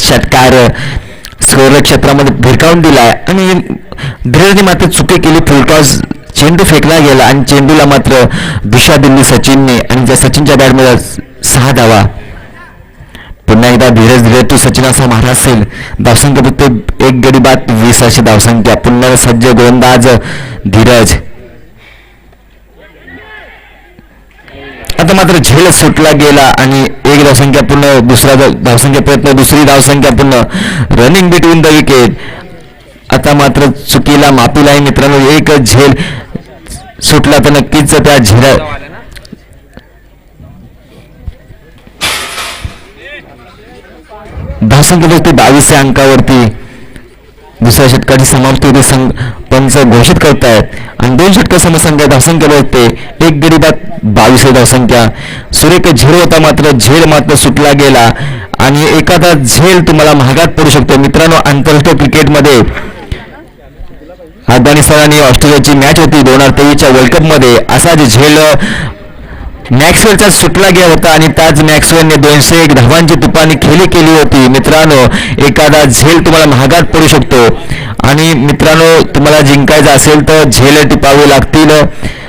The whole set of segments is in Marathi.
षटकार स्कोर क्षेत्रामध्ये भिरकावून दिला आणि धीरजने मात्र चुकी केली. फुलटॉस चेंडू फेकला गेला आणि चेंडूला मात्र दिशा दिली सचिनने. आणि त्या सचिनच्या बॅटमध्ये सहा धावा. पुन्हा एकदा धीरज धीरज तू सचिन असा मारा असेल. धावसंख्या फक्त एक गडी बाद वीस अशी धावसंख्या. पुन्हा सज्ज गोलंदाज धीरज. आता मात्र झेल सुटला गेला आणि एक धावसंख्या पूर्ण दुसरा धावसंख्या प्रयत्न दुसरी धावसंख्या पूर्ण रनिंग बिटवीन द विकेट आता मात्र चुकीला मापीला आहे मित्रांनो एक झेल सुटला तर नक्कीच त्या झेला धावसंख्या फक्त बावीसशे अंकावरती. दुसऱ्या षटकाची समाप्ती होते संघ पंच घोषित करतायत. आणि दोन षटक समसंख्या धावसंख्या बघते एक गरीबात बावीस धावसंख्या. सुरेख झेल होता मात्र झेल मात्र सुटला गेला. आणि एखादा झेल तुम्हाला महागात पडू शकतो. मित्रांनो आंतरराष्ट्रीय क्रिकेटमध्ये अफगाणिस्तान आणि ऑस्ट्रेलियाची मॅच होती दोन हजार तेवीसच्या वर्ल्ड कपमध्ये असा जे झेल मॅक्सवेलचा सुटला गेला होता आणि त्याच मॅक्सवेलने दोनशे एक धावांची तुपानी खेळी केली होती. मित्रांनो एखादा झेल तुम्हाला महागात पडू शकतो. आणि मित्रांनो तुम्हाला जिंकायचं असेल तर झेल टिपावे लागतील.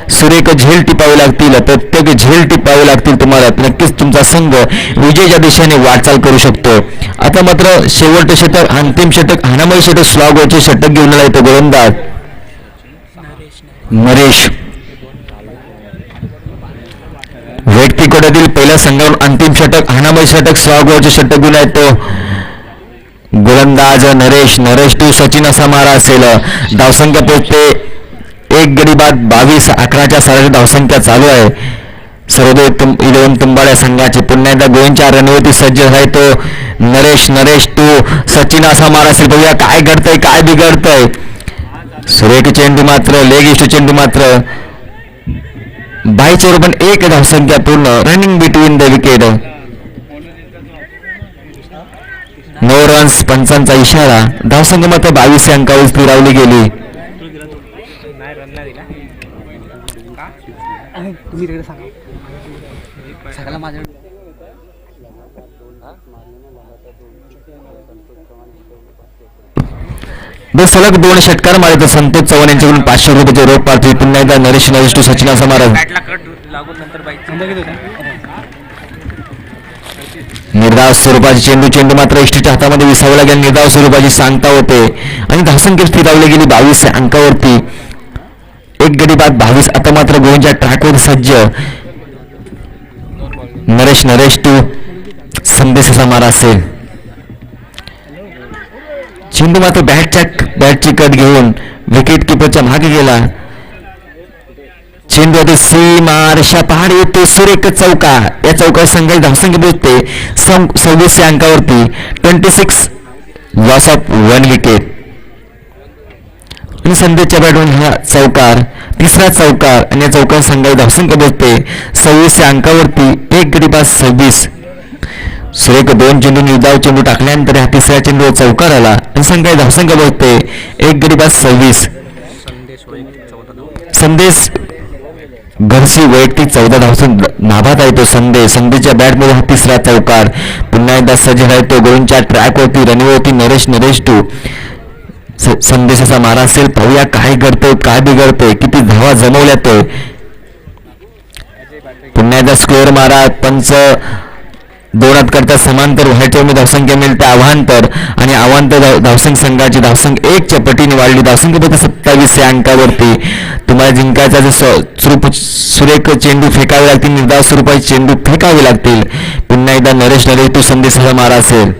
सुरेख झेल टिपावे लागतील. प्रत्येक झेल टिपावे लागतील तुम्हाला. नक्कीच तुमचा संघ विजयाच्या दिशेने वाटचाल करू शकतो. आता मात्र शेवटचे षटक अंतिम षटक हानामय षटक स्लॉगोचे षटक घेऊन आला येतो गोलंदाज. नरेश. व्यक्तिगटातील पहिल्या संघावर अंतिम षटक हानामय षटक सहागोचे षटक गुण आहे तो गोलंदाज नरेश नरेश टू सचिन असा मारा असेल धावसंख्या पोचते एक गडी बाद बावीस अकराच्या साराची धावसंख्या चालू आहे सर्वोदय तुम इलेवन तुंबाड्या संघाचे पुन्हा एकदा गोविंदच्या रणवती सज्ज आहे तो नरेश नरेश टू सचिन असा मारा असेल बघूया काय घडतंय काय बिघडतंय सुरेख चेंडू मात्र लेग इष्ट चेंडू मात्र बाईच्या पण एक धावसंख्या पूर्ण. Running between the wicket no runs पंचांचा इशारा. धावसंख्या मात्र बावीस अंकावर स्थिरावली गेली. तुम्ही तिकडे बस सलग दोन षटकार मारे तर संतोष चव्हाण यांच्याकडून पाचशे रुपयाचे रोख पार्थिव पुन्हा एकदा नरेश नरेश टू सचिन असा महाराज निर्धाव स्वरूपाची चेंडू चेंडू मात्र इष्टीच्या हातामध्ये विसावला गेला. निर्धाव स्वरूपाची सांगता होते. आणि धावसंख्या स्थिरावली गेली बावीस अंकावरती. एक गडी बाद बावीस. आता मात्र गोविंदच्या ट्रॅकवर सज्ज. नरेश नरेश टू संदेश असा मारा असेल. चेंडू मात्र बॅटच्या बॅटची कट घेऊन विकेट किपरच्या मागे गेला. चेंडू आता सीमा रेषा पहाड येतो सुरेख चौका. या चौका संघाची धावसंख्या पोहोचते. सं- सव्वीसशे अंकावरती twenty six loss of one wicket आणि संध्याच्या बॅटवरून हा चौकार तिसरा चौकार आणि या चौकार संघाची धावसंख्या पोहोचते. सव्वीसशे अंकावरती एक गडी सव्वीस. सुरेख दोन चेंडू निर्धाव चेंडू टाकल्यानंतर हा तिसऱ्या चेंडू चौकार आला. आणि संख्या धावसंख्या बघते. एक गडी सव्वीस. संदेश घरशी घरची वैयक्तिक चौदा धावसून नाभात आहे तो संदेश. संदेशच्या बॅटमध्ये हा तिसरा चौकार. पुन्हा एकदा सज्ज आहे तो गोविंदच्या ट्रॅकवरती. रनवरती नरेश नरेश टू. स- संदेशाचा मारा असेल. पाहूया काय करतोय काय बिघडतोय किती धावा जमवल्या तो. पुन्हा एकदा स्कोअर मारा. पंच दोनात करता समांतर व्हायच्या धावसंख्या मिळते आव्हांतर आणि आव्हांतर धाव- संघाची धावसंख्या एकच्या पटीने वाढली. धावसंख्या फक्त सत्तावीस या अंकावरती. तुम्हाला जिंकायचा स्वरूप सुरेख चेंडू फेकावे लागतील निर्धाव स्वरूपाचे चेंडू फेकावे लागतील. पुन्हा एकदा नरेश नरेश तू संदेशाचा मारा असेल.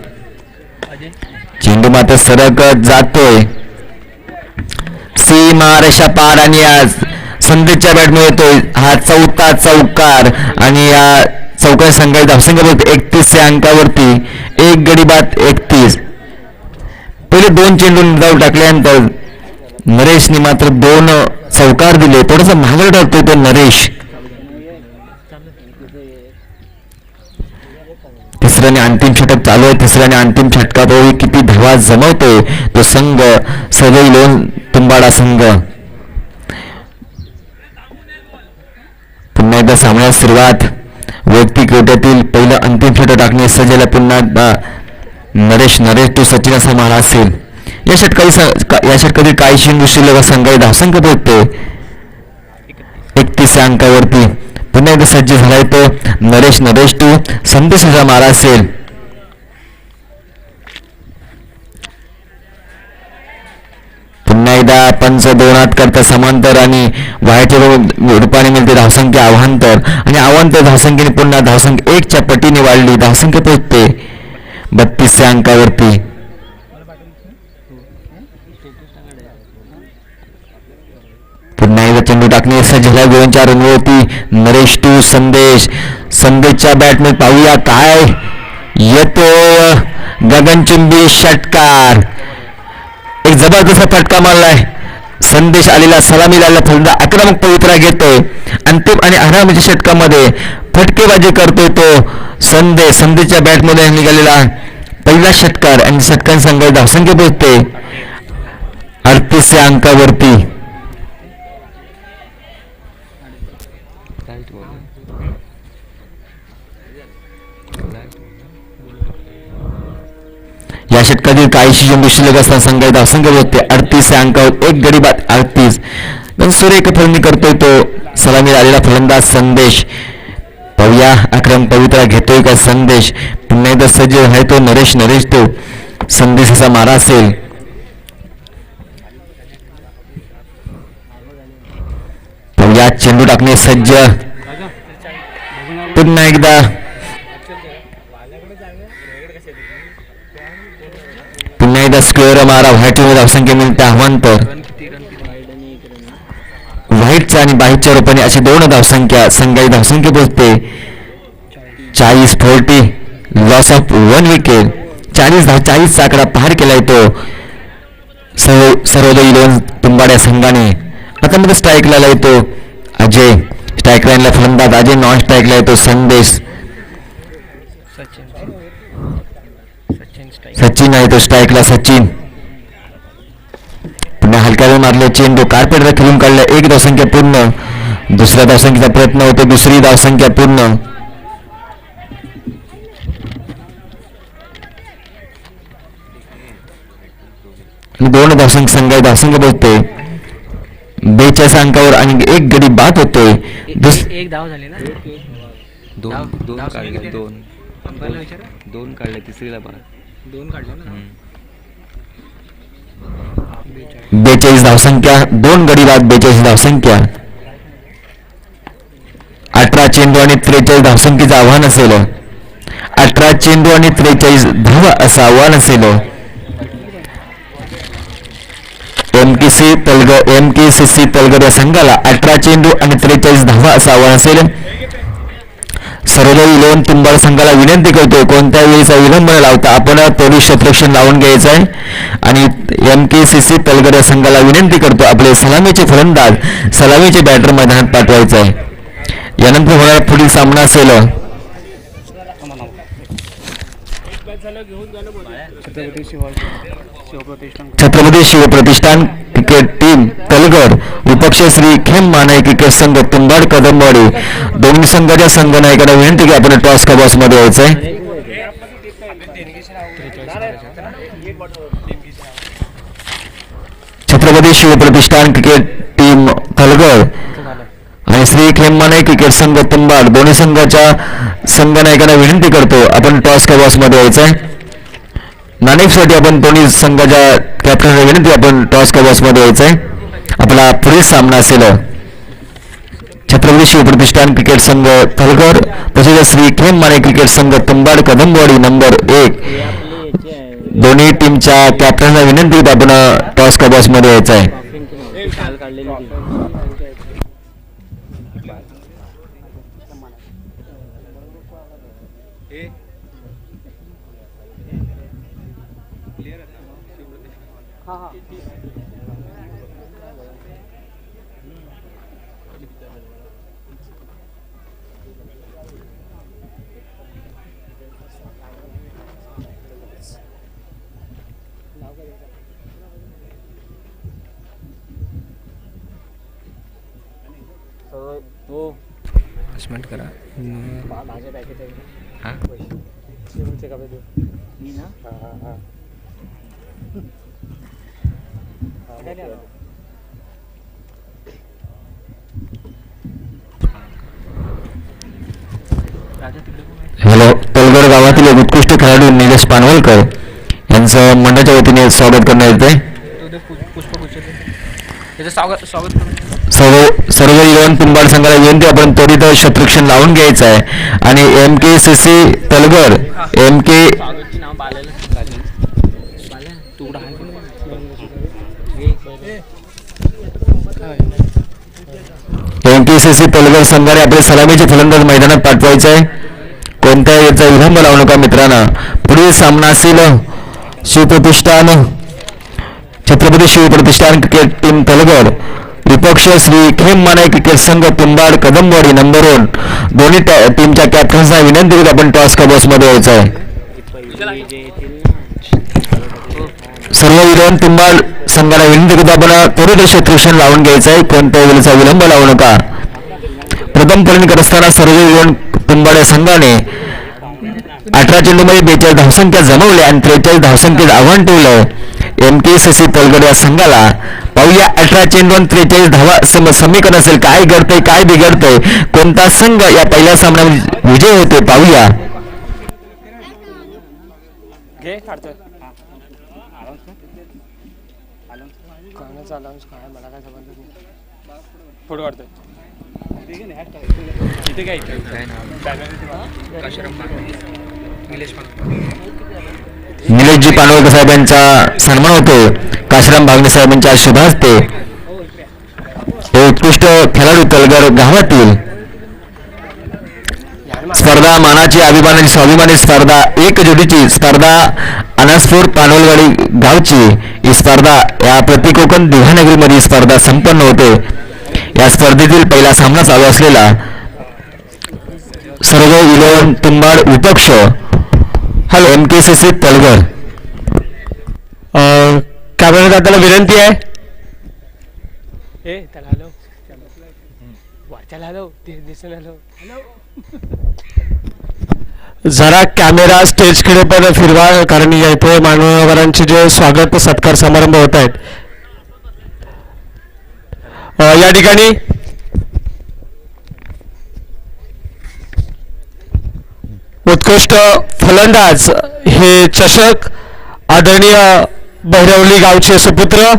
चेंडू मात्र सरकत जातोय. सीमा रेषा पार आणि आज संदेशच्या बॅटमध्ये येतोय. हा चौथा चौकार आणि या चौकार संघाची धावसंख्या बघते एकतीस या अंकावरती एक गडी बाद एकतीस. पहिले दोन चेंडू निर्धाव टाकल्यानंतर नरेशने मात्र दोन चौकार दिले. थोडंसं महागड ठरतोय तो नरेश. तिसऱ्याने अंतिम षटक चालू आहे. तिसऱ्याने अंतिम षटकात किती धावा जमवतोय तो संघ. सदैव लोन तुंबाडा संघ. पुन्हा एकदा सामन्यास सुरुवात. वैयक्तिक कोट्यातील पहिलं अंतिम षटक टाकणे सजला पुन्हा नरेश नरेश तो सचिन असा मारा असेल. या षटकाई या षटकातील काही शिंदू शिल्लक संघाई धावसंख्य पोहोचते एकतीस या अंकावरती. पुन्हा एकदा सज्ज झालाय तो. नरेश नरेश टू संदेश असा मारा असेल. नायदा पंच दोनात करता समांतर आणि वायाच्या रूपाने मिळते धावसंख्या आव्हांतर. आणि आव्हांतर धावसंख्येने पुन्हा धावसंख्या एकच्या पटीने वाढली. धावसंख्या पोचते. बत्तीसच्या अंकावरती. पुन्हा एकदा चेंडू टाकणे. सज्ज झाला गोलच्या रनवरती नरेश टू संदेश. संदेशच्या बॅटने पाहूया काय? येतो गगनचुंबी षटकार. एक जबरदस्त फटका मारला आहे संदेश आलेला सलामी लावला फलंदा आक्रमक पवित्रा घेतोय. अंतिम आणि आरामाच्या षटकामध्ये फटकेबाजी करतोय तो संदेश. संदेशच्या बॅटमध्ये निघालेला. पहिला षटकार आणि षटकांसंघ धावसंख्या पोहोचते. अडतीसच्या अंकावरती. या षटकातील काहीशी चेंडू शिल्लक असताना संघाची धावसंख्या अडतीस अंकावर एक गडी अडतीस। पण सुरेख फलंदी करतोय तो सलामी आलेला फलंदाज संदेश पाहूया अक्रम पवित्रा घेतोय का संदेश पुन्हा एकदा सज्ज आहे तो नरेश नरेश तो संदेशाचा मारा असेल पाहूया चेंडू टाकणे सज्ज पुन्हा एकदा पुन्हा एकदा स्क्वेअर मारा व्हाईटमध्ये धावसंख्या मिळते आव्हान तर. व्हाईटच्या आणि बाईटच्या रूपाने अशी दोन धावसंख्या संघाची धावसंख्या पोहोचते. चाळीस forty loss of one wicket चाळीस धाव चाळीसचा आकडा पार केलाय तो. सर्व सर्वोदय इलेव्हन तुंबाड्या संघाने. आता मध्ये स्ट्राईकला येतो अजय स्ट्राईक लाईनला फलंदाज. अजय नॉन स्ट्राईकला येतो. संदेश सचिन सचिन आहे तो स्ट्राईकला सचिन. पुन्हा हलक्यावर मारले चेंडू कार्पेटला खेळून काढला एक धावसंख्या पूर्ण. दुसऱ्या धावसंख्येचा प्रयत्न होतो दुसरी धावसंख्या पूर्ण. आणि दोन धावसंख्या संघ धावसंख्या पोहोचते बेचाळीस अंकावर आणि एक गडी बाद होतोय. दुस एक- एक धाव झाली ना? दोन काढले? दोन. दोन तिसरीला बार दोन काढले ना. बेचाळीस. धावसंख्या दोन गडी बाद बेचाळीस धावसंख्या अठरा चेंडू आणि त्रेचाळीस धावसंख्येचं आव्हान असेल अठरा चेंडू आणि त्रेचाळीस धावा असं आव्हान असेल M K C Talgar M K C C Talgar या संघाला अठरा चेंडू आणि त्रेचाळीस धावा असं आव्हान असेल सर्वोदय इलेव्हन तुंबाड संघाला विनंती करतोय. कोणत्या वेळीचा विलंब न लावता आपण त्वरित क्षेत्ररक्षण लावून घ्यायचं आहे. आणि M K C C Talgad संघाला विनंती करतो. आपले सलामीचे फलंदाज सलामीचे बॅटर मैदानात पाठवायचं आहे. यानंतर होणारा पुढील सामना असेल. छत्रपती शिवाजी शिवप्रतिष्ठान. छत्रपती शिवप्रतिष्ठान क्रिकेट टीम तलगर विपक्ष श्री खेम माने क्रिकेट संघ तुंबाड कदमवाडी दोन्ही संघाच्या संघनायकांना विनंती की आपण टॉस का बॉसमध्ये यायचं आहे छत्रपती शिवप्रतिष्ठान क्रिकेट टीम तलगर श्री खेम्माने क्रिकेट संघ तुंबाड दोन्ही संघाच्या संघनायकांना विनंती करतो. आपण टॉस का मध्ये यायचं आहे नाणेफसाठी आपण दोन्ही संघाच्या कॅप्टनला विनंती आपण टॉस का मध्ये यायचं आहे आपला पुढील सामना असेल. छत्रपती शिवप्रतिष्ठान क्रिकेट संघ फलकर तसेच श्री खेम माने क्रिकेट संघ तुंबाड कदमवाडी नंबर एक. दोन्ही टीमच्या कॅप्टनला विनंती आपण टॉस का मध्ये यायचं आहे हसमेंट करा हा राजा कोण आहे? हॅलो पलगड गावातील एक उत्कृष्ट खेळाडू निलेश पानवलकर यांचं मंडळाच्या वतीने स्वागत करण्यात येते स्वागत स्वागत करून सर्व सर्व इलेवन तुंबाड संघाला विनंती आपण त्वरित शत्रुक्षण लावून घ्यायचं आहे. आणि M K C C Talgar M K M K C C Talgar संघाने आपले सलामीचे फलंदाज मैदानात पाठवायचे आहे. कोणत्याही याचा विलंब लावू नका मित्रांनो. पुढील सामना असेल शिवप्रतिष्ठान छत्रपती शिवप्रतिष्ठान क्रिकेट टीम तलगर. विपक्ष श्री खेम माने क्रिकेट संघ तुंबाड कदमवाडी नंबर वन दोन्ही टीमच्या कॅप्टन्सना विनंती करत आपण टॉस का बॉक्समध्ये यायचं आहे सर्व विधान तुंबाड संघाला विनंती करत आपण त्वरित शत्रुषण लावून घ्यायचं आहे कोणत्याही वेळेचा विलंब लावू नका. प्रथम फलंदाजी करत असताना सर्व विधान तुंबाड या संघाने अठरा चेंडूमध्ये बेचाळीस धावसंख्या जमवल्या आणि त्रेचाळीस धावसंख्येत आव्हान ठेवलं. M K C C Talgad या संघाला. पाहूया अठरा चेंडू आणि त्रेचाळीस धावा. सम समीकरण असेल काय घडतंय काय बिघडतंय कोणता संघ या पहिल्या सामन्यामध्ये विजय होते पाहूया. फोटो इथे काय इथे काय? नाव? काशीराम पानवले. निलेश. निलेशजी पानवळकर साहेबांचा सन्मान होतो. काशीराम भागणे साहेबांच्या शुभ हस्ते हे उत्कृष्ट खेळाडू तलगर गावातील स्पर्धा मानाची अभिमानाची स्वाभिमानी स्पर्धा एक जोडीची स्पर्धा अनासपूर पानोलवाडी गावची ही स्पर्धा या प्रति कोकण स्पर्धा संपन्न होते. या स्पर्धेतील पहिला सामना चालू असलेला सर्व इलेव्हन तुंबाड विपक्ष hello M K C C Talgar camera दादाला विनंती आहे ए त्याला हॅलो वरच्याला हॅलो दिसून हॅलो जरा कॅमेरा स्टेजकडे पण फिरवा कारण इथे मान्यवरांचे जे स्वागत सत्कार समारंभ होत आहेत या ठिकाणी उत्कृष्ट फलंदाज हे चषक आदरणीय बहिरवली गावचे सुपुत्र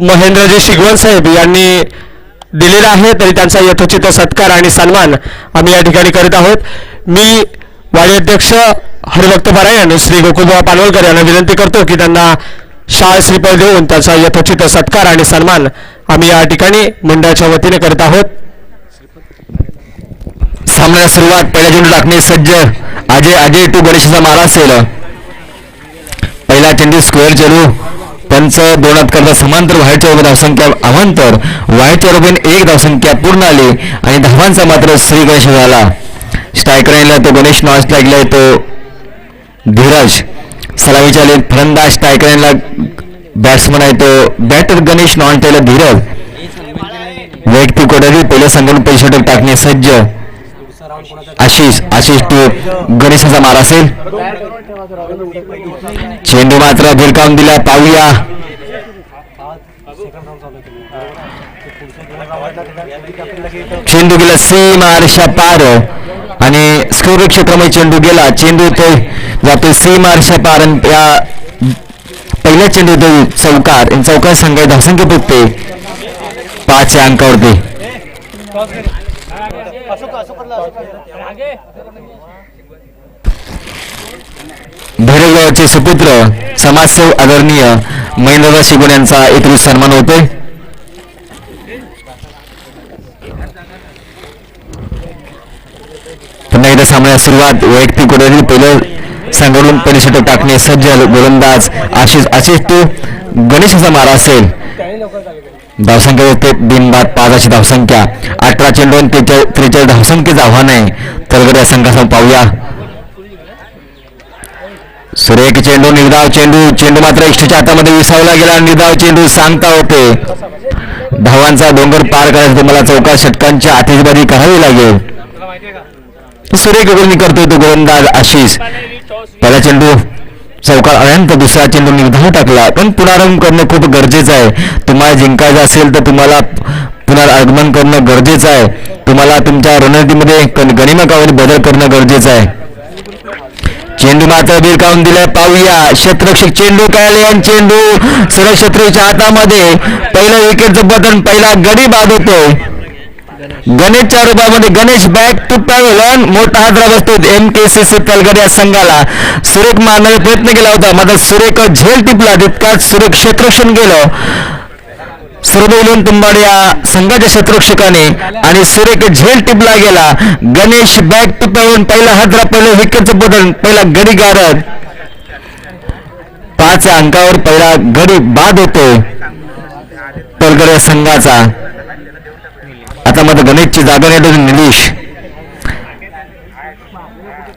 महेंद्रजी शिगवण साहेब यांनी दिलेला आहे तरी त्यांचा यथोचित सत्कार आणि सन्मान आम्ही या ठिकाणी करीत आहोत. मी वाडी अध्यक्ष हरिभक्त पारायण श्री गोकुलबाबा पानवलकर यांना विनंती करतो की त्यांना शाळ श्रीफळ देऊन त्याचा यथोचित सत्कार आणि सन्मान आम्ही या ठिकाणी मंडळाच्या वतीने करत आहोत. सामन्याला सुरुवात. पहिला चेंडू टाकणे सज्ज. अजय अजय टू गणेशाचा मारा असेल. पहिला चेंडू स्क्वेअर चेंडू. पंच दोनात करता समांतर व्हाईट उभं धावसंख्या अवांतर व्हाईट रोबीन एक धावसंख्या पूर्ण आली आणि धावांचा मात्र श्री गणेश झाला स्ट्रायकर तो गणेश नॉन लागलाय येतो धीरज. सलामीच्या आले फलंदाज स्ट्रायकर बॅट्समन आहे तो बॅटर गणेश नॉन त्याला धीरज. वैयक्तिक कोडरी पहिल्या संघातून पैसे टाकणे सज्ज. आशिष आशिष टू गणेशाचा मार असेल? चेंडू मात्र भिरकावून दिला पाहूया. चेंडू गेला सी आरशा पार. आणि स्कोर क्षेत्रामध्ये चेंडू गेला चेंडू तो जातो सी आरशा पार. या पहिला पहिल्या चेंडू तो चौकार चौकार संघ धावसंख्या बघते पाच या अंकावरती. भैरवगावचे सुपुत्र समाजसेव आदरणीय महेंद्रदा शिगुण यांचा एक सन्मान होतोय. पुन्हा एकदा सामन्यास सुरुवात वैयक्तिक गोलंदाजी पहिलं संघडून परिषद टाकणे सज्ज गोलंदाज आशिष आशिष तो गणेशाचा मारा असेल. धावसंख्या होते बिनबाद पाच अशी धावसंख्या. अठरा चेंडू त्रेचाळीस धावसंख्येचं आव्हान आहे. तर या संघासमोर पाहूया. सुरेख चेंडू निर्धाव चेंडू चेंडू मात्र इष्टच्या हातामध्ये विसावला गेला. निर्धाव चेंडू सांगता होते धावांचा डोंगर पार करायचा तुम्हाला चौका षटकांच्या आतिषबाजी करावी लागेल. सुरेख गोलंदाजी करतोय तो गोलंदाज आशिष. पहिला चेंडू चौकार अनंत दुसरा चेंडू निर्धार टाकला पण पुनरागमन करणं खूप गरजेचं आहे. तुम्हाला जिंकायचं असेल तर तुम्हाला पुनरागमन करणं गरजेचं आहे. तुम्हाला तुमच्या रणनीतीमध्ये क- गणिमकावर बदल करणं गरजेचं आहे. चेंडू मात्र बिरकावून दिलाय. पाहूया. क्षेत्ररक्षक चेंडू काय आणि चेंडू. सरळ शत्रूच्या हातामध्ये पहिलं विकेटचं बटन पहिला गडी बाद गणेश. गणेशच्या रूपामध्ये गणेश बॅक टू पॅव्हलन मोठा हादरा बसतो M K C C Talgad या संघाला. सुरेख मारण्याचा प्रयत्न केला होता. मात्र सुरेख झेल टिपला. तितकाच सुरेख क्षेत्रक्षण गेलं सर्वैलन तुंबाड या संघाच्या शत्रुक्षकाने आणि सुरेख झेल टिपला गेला. गणेश बॅक टू पॅव्हलन पहिला हादरा पहिलं विकेटचं बदल पहिला गडी गारद. पाच अंकावर पहिला गडी बाद होतोय. तलगड या संघाचा. आता मात्र गणेशची जागा नेतो निलेश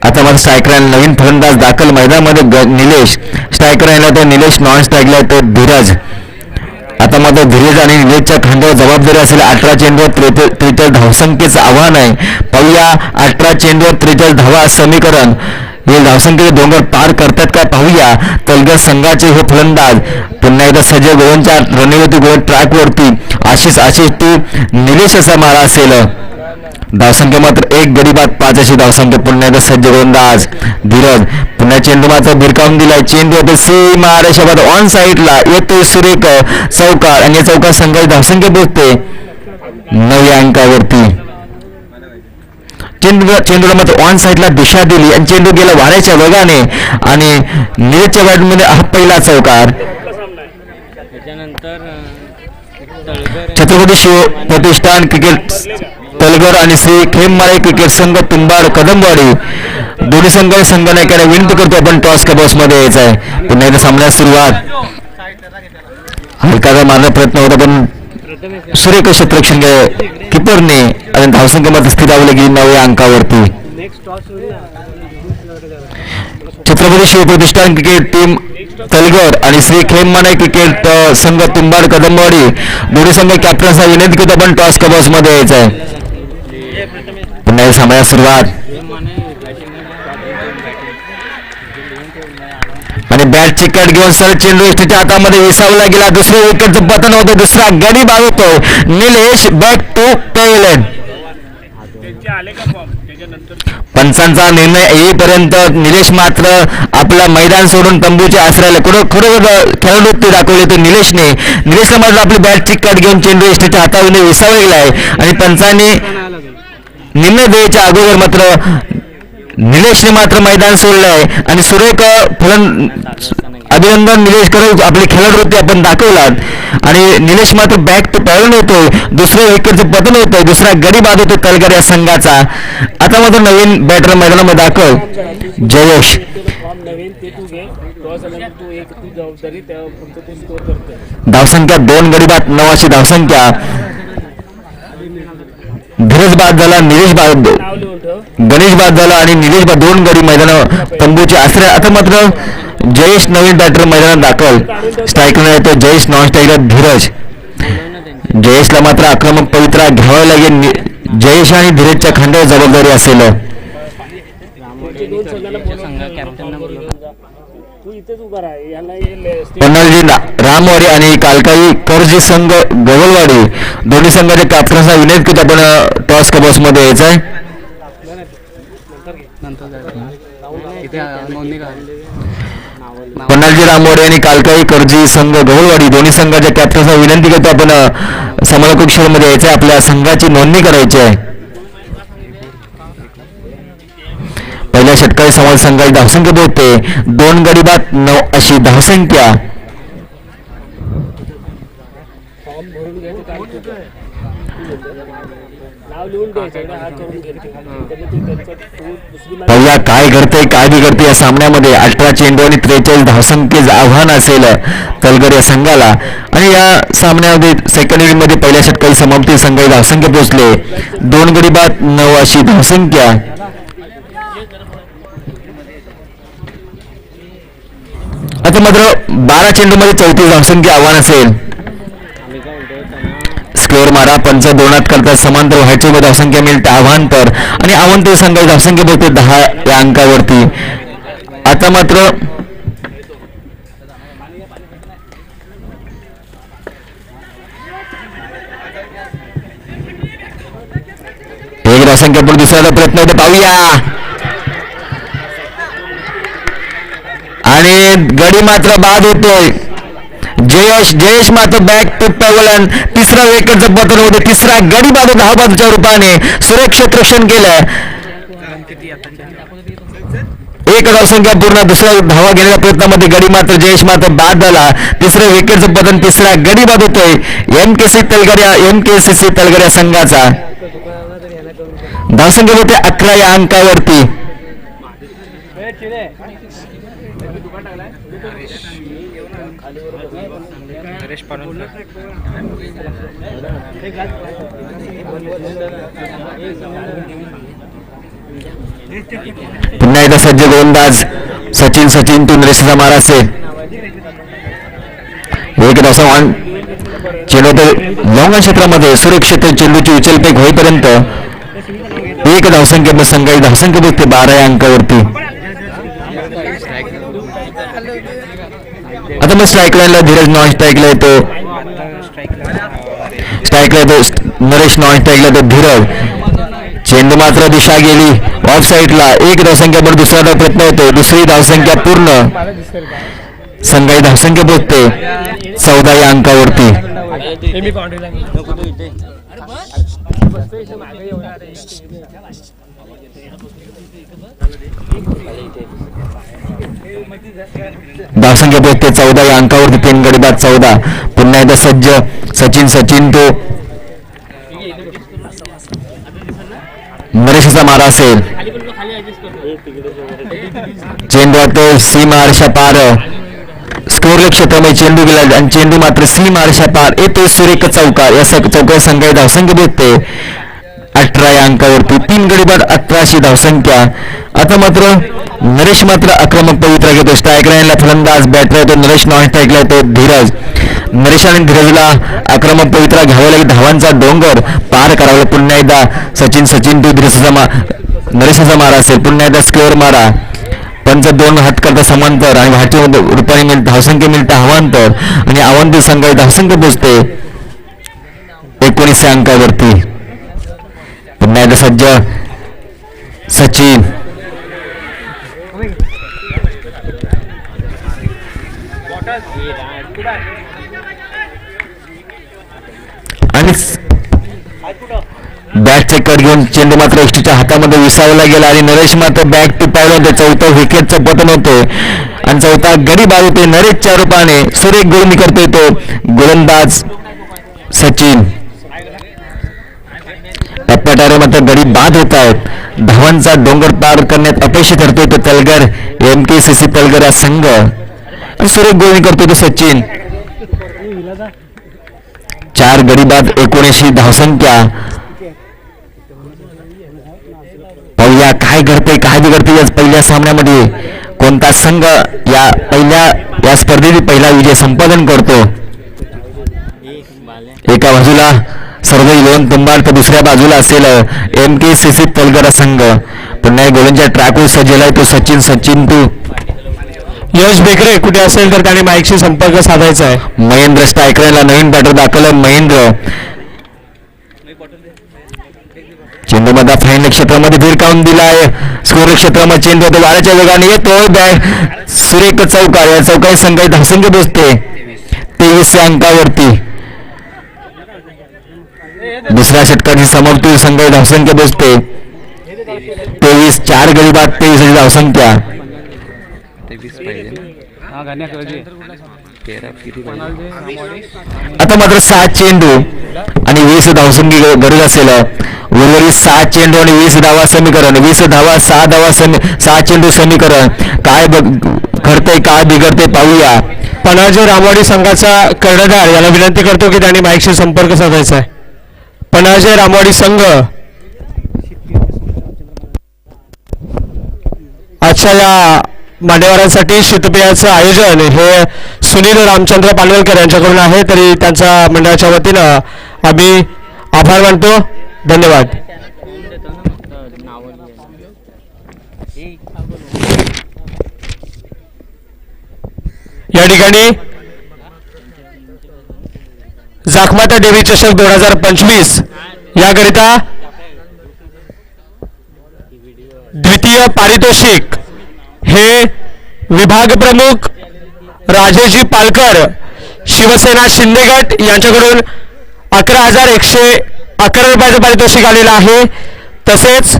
आता मात्र स्ट्रायकर नवीन फलंदाज दाखल मैदानामध्ये निलेश. स्ट्रायकर राहिला तो निलेश नॉन स्ट्रायकला तो धीरज. आता मात्र धीरज आणि निलेशच्या खांद्यावर जबाबदारी असेल अठरा चेंडूवर त्रेचाळीस त्रेचाळीस धावसंख्येचं आव्हान आहे. पाहूया अठरा चेंडूवर त्रेचाळीस धावा समीकरण. हे धावसंख्येचे डोंगर पार करतात का पाहूया. तलगर संघाचे हे फलंदाज. पुन्हा एकदा सजय गोवनच्या रणनीती गोवन ट्रॅकवरती आशिष आशिष टू निलेश असा मारा असेल. धावसंख्या मात्र एक गरीबात पाच अशी धावसंख्या. पुण्याचा सज्ज गोलंदाज धीरज. पुन्हा चेंडू मात्र भिरकावून दिलाय. चेंडू आता सी महाराष्ट्राबाद ऑन साईडला येतोय सुरेख चौकार आणि या चौकार संघाची धावसंख्या पोहोचते. नवव्या अंकावरती. चेंडू चेंडूला मात्र ऑन साईडला दिशा दिली आणि चेंडू गेला वाऱ्याच्या वेगाने आणि नीरजच्या बॅटमध्ये हा पहिला चौकार. तळगर छत्रपती शिव प्रतिष्ठान क्रिकेट तलगर आणि श्री खेममाळे क्रिकेट संघ तुंबाड कदमवाडी. दोन्ही संघ संघनायकाने विनंती करतो आपण टॉस कबॉसमध्ये यायचं आहे. पुन्हा एकदा सामन्यात सुरुवात. हलकाचा मारण्याचा प्रयत्न होता पण सुरेख क्षेत्ररक्षण किपरने आणि धावसंख्या मात्र स्थिरावली गेली नवव्या अंकावरती. छत्रपती शिवप्रतिष्ठान क्रिकेट टीम तलगर आणि श्री खेममाने क्रिकेट संघ तुंबाड कदमवाडी दोन्ही संघ कॅप्टनचा विनंती करतो पण टॉस कबॉसमध्ये यायचं. आहे पुन्हा एकदा सुरुवात. आणि बॅट चिकट घेऊन सर चेंडू एसटीच्या हातामध्ये विसावला गेला. दुसरे विकेटचं पतन होतं. दुसरा गडी बाद निलेश बॅक टू पेलन पंचांचा निर्णय येईपर्यंत निलेश मात्र आपला मैदान सोडून तंबूच्या आश्रयाला कुठं खरोखर खेळाडू दाखवले तो निलेशने. निलेशला मात्र आपली बॅट चिकट घेऊन चेंडू एसटीच्या हातामध्ये विसावलेला आहे. आणि पंचांनी निर्णय द्यायच्या अगोदर मात्र निलेशने मात्र मैदान सोडलंय. आणि सुरेख फलन अभिनंदन निलेश करत आपली खेळाडूवृत्ती आपण दाखवलात. आणि निलेश मात्र बॅक तो पळून येतोय दुसऱ्या विकेटचं पतन होतंय. दुसरा गडी बाद होतो तलगर या संघाचा. आता मात्र नवीन बॅटर मैदानामध्ये दाखव जयेश. धावसंख्या दोन गडी बाद नवाची धावसंख्या. धीरज बाद झाला निलेश बाद गणेश बाद झाला आणि निलेश बाद दोन गडी मैदान तंबूचे आश्रय. आता मात्र जयेश नवीन बॅटर मैदानात दाखल. स्ट्रायकर येतो जयेश नॉन स्ट्रायकर धीरज. जयेशला मात्र आक्रमक पवित्रा घ्यावा लागेल. जयेश आणि धीरजच्या खांद्यावर जबाबदारी असेल. दोन तू इथेच उभा राहा. रामवाडी आणि कालकाई करजी संघ गवलवाडी दोन्ही संघाच्या कॅप्टनचा विनंती करतो आपण टॉस कबॉसमध्ये यायचं आहे. पन्नालजी रामवाडी आणि कालकाई करजी संघ गवळवाडी. दोन्ही संघाच्या कॅप्टनचा विनंती करतो आपण समालोकमध्ये यायचं आहे. आपल्या संघाची नोंदणी करायची आहे. पहिल्या षटकाळी समोर संघाची धावसंख्या पोहोचते दोन गडी बाद नऊ अशी धावसंख्या. पहिला काय घडतंय काय बिघडते या सामन्यामध्ये? अठरा चेंडू आणि त्रेचाळीस धावसंख्येचं आव्हान असेल तलगर या संघाला. आणि या सामन्यामध्ये सेकंड इनिंगमध्ये पहिल्या षटकाची समाप्ती संघाची धावसंख्या पोहोचले. दोन गडी बाद नऊ अशी धावसंख्या. आता मात्र बारा चेंडूमध्ये चौतीस धावसंख्या आव्हान असेल. स्कोअर मारा पंच दोनात करता समांतर व्हायचे व धावसंख्या मिळते आव्हांतर आणि आव्हांतर संघाची धावसंख्या बघते दहा या अंकावरती. आता मात्र एक धावसंख्यापूर्वी दुसऱ्याचा प्रयत्न होते. पाहूया आणि गडी मात्र बाद होतोय. जयश जयेश मात्र बॅक टू तिसरा विकेटचं पतन होते तिसरा गडी बाद दहा बाजूच्या रूपाने सुरक्षित रक्षण केलं एक धावसंख्या पूर्ण दुसऱ्या धावा घेण्याच्या प्रयत्नामध्ये गडी मात्र जयेश मात्र बाद झाला. तिसरं विकेटचं पतन तिसरा गडी बाद होतोय. एम के सी तलगड्या एम के सी सी तलगड्या या संघाचा. धावसंख्या होते अकरा या अंकावरती. पुन्हा एकदा सज्ज गोलंदाज सचिन सचिन तू नरेशचा मारा असेल एक धावसा ऑन चेंडू तर लॉंग क्षेत्रामध्ये सुरक्षित चेंडूची उचलपेक होईपर्यंत एक धावसंख्या संघाई धावसंख्या बघते बारा या अंकावरती. आता मग स्ट्राईक लाईनला धीरज नॉन स्ट्राईकला येतो. स्ट्राईकला येतो नरेश नॉन स्ट्राईकला येतो धीरज. चेंडू मात्र दिशा गेली ऑफ साईडला एक धावसंख्या पण दुसरा धाव प्रयत्न होतो दुसरी धावसंख्या पूर्ण. संघाई धावसंख्या पोहोचते चौदा या अंकावरती. धावसंख्या पोहोचते चौदा या अंकावरती तीन गडीबाद चौदा. पुन्हा एकदा सज्ज सचिन सचिन तो नरेशचा मारा असेल. चेंडू तो सी मारशा पार. स्कोरले क्षेत्रामध्ये चेंडू गेला आणि चेंडू मात्र सी मारशा पार. येतो सुरेख चौकार. या चौकार संघाची धावसंख्या भेटते अठरा या अंकावरती. तीन गडी बाद अठराशे धावसंख्या. आता मात्र नरेश मात्र आक्रमक पवित्रा घेतो स्ट्राईक लाईनला फलंदाज बॅटर येतो नरेश नॉन स्ट्राईकला येतो धीरज. नरेश आणि धीरजला आक्रमक पवित्रा घ्यावा लागेल. धावांचा डोंगर पार करावा. पुन्हा एकदा सचिन सचिन तू धीरजचा मा नरेशाचा मारा असेल. पुन्हा एकदा स्कोअर मारा. पंच दोन हात करता समांतर आणि भाटी रुपयाने मिळत. धावसंख्या मिळतं हवांतर. आणि अवंती संघाची धावसंख्या पोचते एकोणीसशे अंकावरती. पुन्हा एकदा सज्ज सचिन आणि बॅटचे घेऊन चेंडू मात्र एसटीच्या हातामध्ये विसावला गेला आणि नरेश मात्र बॅट टू होते. चौथं विकेटचं पतन होते. आणि चौथा गरीब बाद नरेशच्या रूपाने सुरेख गोलंदी करतोय तो गोलंदाज सचिन. गटारे मात्र गडी बाद होत आहेत. धावांचा डोंगर पार करण्यात अपयशी ठरतोय तो Talgar. M K C C Talgar हा संघ. सुरेख गोळी करतो तो सचिन. चार गडी बाद एकोणऐंशी धावसंख्या. पहिल्या काय घडते काय बिघडते याच पहिल्या सामन्यामध्ये. कोणता संघ या पहिल्या या स्पर्धेतील पहिला विजय संपादन करतो? एका बाजूला सर्व इलेव्हन तुंबाड तर दुसऱ्या बाजूला असेल एम के सी सी तलगरा संघ. पुन्हा गोलंच्या ट्रॅकवर सजेला आहे तो सचिन सचिन तू. यश बेकरे कुठे असेल तर त्याने माईकशी संपर्क साधायचा आहे. महेंद्र स्टायकरला नवीन बॅटर दाखवलं महेंद्र. चेंडू मध्ये फाईन क्षेत्रामध्ये भिरकावून दिलाय? स्कोर क्षेत्रामध्ये चेंडू तो वाऱ्याच्या वेगाने येतोय बॅट सुरेख चौकार या चौकारी संघाची धावसंख्या बसते. तेवीस या अंकावरती. दुसऱ्या षटकाची समोर संघाची धावसंख्या बसते. तेवीस चार गडी बाद तेवीस धावसंख्या. हा आता मात्र सहा चेंडू आणि वीस धावसंख्या गरज असेल. उर्वरित सहा चेंडू आणि वीस धावा समीकरण. वीस धावा सहा धावा समी सहा चेंडू समीकरण. काय बघ घडतंय काय बिघडतंय पाहूया. पणाजी रामवाडी संघाचा कर्णधार याला विनंती करतो की त्यांनी माईकशी संपर्क साधायचा आहे. पणाजी रामवाडी संघ. आजच्या या मान्यवरांसाठी शीतपेयाचं आयोजन हे सुनील रामचंद्र पालवलकर यांच्याकडून आहे तरी त्यांच्या मंडळाच्या वतीनं आम्ही आभार मानतो. धन्यवाद. या ठिकाणी जाखमाता देवी चषक दोन हजार पंचवीस याकरिता द्वितीय पारितोषिक हे विभाग प्रमुख राजेजी पालकर शिवसेना शिंदेगट यांच्याकडून अकरा हजार एकशे अकरा रुपयाचं पारितोषिक आलेलं आहे. तसेच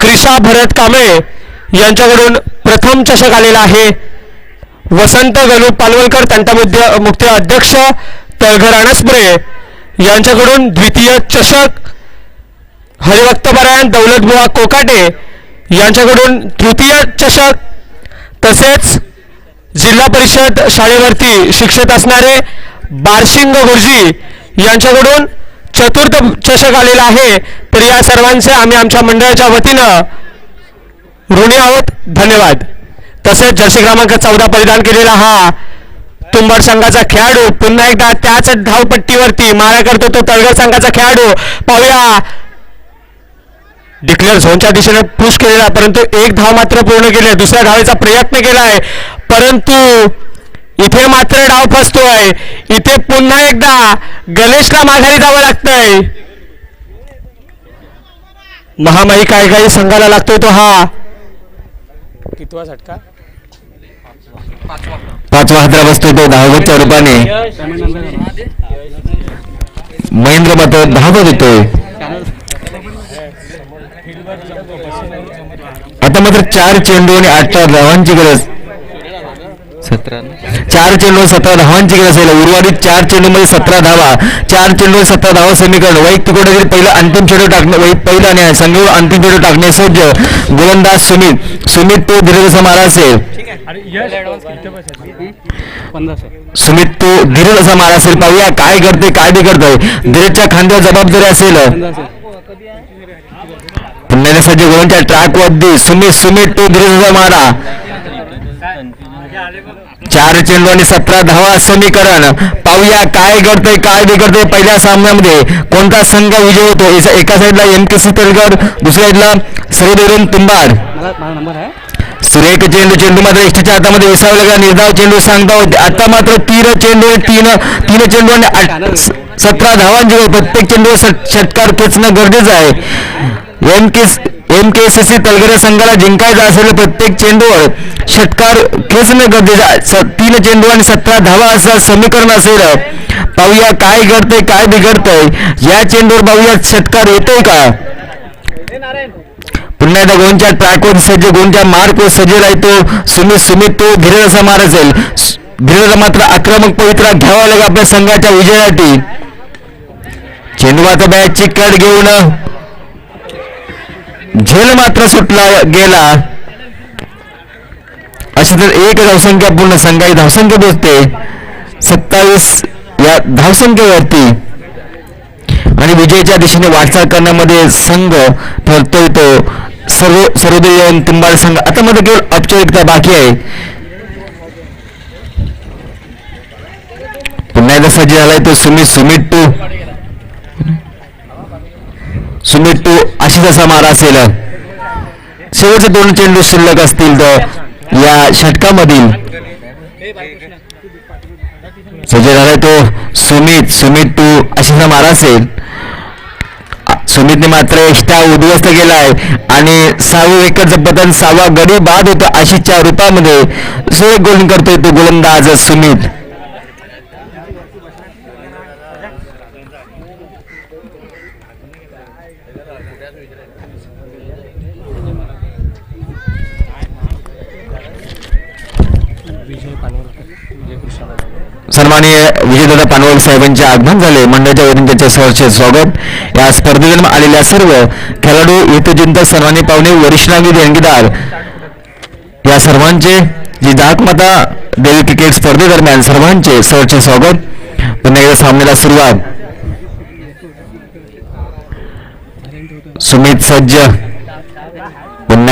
क्रिशा भरत कांबळे यांच्याकडून प्रथम चषक आलेला आहे. वसंत गणू पालवलकर तंटामुद्य मुख्य अध्यक्ष तळघर अणसपुरे यांच्याकडून द्वितीय चषक हरिभक्तपरायण दौलतबुवा कोकाटे यांच्याकडून तृतीय चषक तसेच जिल्हा परिषद शाळेवरती शिक्षक असणारे बारशिंग गुरुजी यांच्याकडून चतुर्थ चषक आलेला आहे. तर या सर्वांचे आम्ही आमच्या मंडळाच्या वतीनं ऋणी आहोत. धन्यवाद. तसेच जर्सी क्रमांक चौदा परिधान केलेला हा तुंबर संघाचा खेळाडू पुन्हा एकदा त्याच धावपट्टीवरती मारा करतो तो तळगर संघाचा खेळाडू. पाहूया. डिक्लेअर झोनच्या दिशेने पुश केलेला परंतु एक धाव मात्र पूर्ण केली दुसऱ्या धावेचा प्रयत्न केलाय. परंतु इथे मात्र डाव फसतोय. इथे पुन्हा एकदा गणेशला माघारी जावं लागतंय. महामाई काय काही संघाला लागतोय तो हा. कितवा झटका? पाचवा हादरा बसतो तो धावतच्या रूपाने. महेंद्र मात्र धावत येतोय. आता मात्र चार चेंडू आणि अठरा धावांची गरज. चार चेंडू सतरा धावांची गरज असेल उर्वरित चार चेंडूमध्ये सतरा धावा. चार चेंडू सतरा धावा समीकरण. वैयक्तिक कुठेतरी पहिला अंतिम चेंडू टाकणे वै- पहिला न्याय संघ अंतिम चेंडू टाकणे सज्ज गोलंदाज सुमित. सुमित तो दीर्घ मारा असेल सुमित तो धीरज असा मारा असेल पाहूया काय करते काय बिघडतोय धीरजच्या खांद्यावर जबाबदारी असेल पुण्याने सज्ज गोलंदाज ट्रॅक वरती. सुमित सुमित तो धीरज असा मारा. चार चेंडू आणि सतरा धावा समीकरण. पाहूया काय घडतंय काय बिघडतंय पहिल्या सामन्यामध्ये. कोणता संघ विजय होतो? एका- साईडला एम के सी तलगड दुसऱ्या साईडला सर्वदेवरून तुंबाड सुरेख चेंडू चेंडू मात्र एसटीच्या हातामध्ये विसावला का निर्धाव चेंडू सांगता. होते आता मात्र तीन चेंडू तीन तीन चेंडू आणि सतरा धावांची. प्रत्येक चेंडूवर षट- षटकार खेचणं गरजेचं आहे. M K M K S S C तलगरे संघाला जिंकायचं असेल प्रत्येक चेंडूवर षटकार खेचणं गरजेचं तीन चेंडू आणि सतरा धावा असं समीकरण असेल. पाहूया काय घडतंय काय बिघडतंय. या चेंडूवर पाहूया षटकार येतोय का? पुन्हा एकदा गोंच्या ट्रॅकवर सज्ज गोंच्या मार्कवर सज्ज राहतो. सुमित सुमित तो धीरज असा मार असेल. स- धीरज मात्र आक्रमक पवित्रा घ्यावा लागेल आपल्या संघाच्या विजयासाठी. चेंडूचा बॅट चिकट घेऊन झेल मात्र सुटला गेला. अशी तर एक धावसंख्या पूर्ण संघाची धावसंख्या पोचते सत्तावीस या धावसंख्येवरती. आणि विजयाच्या दिशेने वाटचाल करण्यामध्ये संघ ठरतोय तो. सर्व सर्वोदय तुंबाड संघ. आता मध्ये केवळ औपचारिकता बाकी आहे. पुन्हा एकदा सज्ज झालाय तो सुमित सुमित टू. सुमित टू अशीच असा मारा असेल. शेवटचे दोन चेंडू शिल्लक असतील तर या षटकामधील. सज्ज झालाय तो सुमित सुमित टू अशीचा मारा असेल. सुमितने मात्र एक्स्ट्रा उद्ध्वस्त केलाय आणि सहावं विकेटचं पतन सहावा गडी बाद होतो आशिषच्या रूपामध्ये. दुसरे गोल करतोय तो गोलंदाज सुमित. सन्माननीय विजयदादा पानवल साहेबांचे आगमन झाले. मंडळाच्या वतीने त्यांचे सहर्ष स्वागत. या स्पर्धेत आलेल्या सर्व खेळाडू हितचिंतक सन्मानी पाहुणे वरिष्ठ नागरिक देणगीदार या सर्वांचे जी जातमाता देवी क्रिकेट स्पर्धेदरम्यान सर्वांचे सहर्ष स्वागत. पुन्हा एकदा सामन्याला सुरुवात. सुमित सज्ज.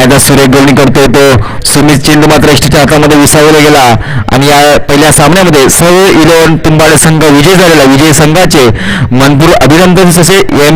नायदा एकदा सुरेख गोलणी करतोय तो. सुमित चेंडू मात्र एसटीच्या हातामध्ये विसावला गेला. आणि या पहिल्या सामन्यामध्ये सर्व इलेव्हन तुंबाड संघ विजय झालेला. विजय संघाचे मनपूर अभिनंदन ससे एम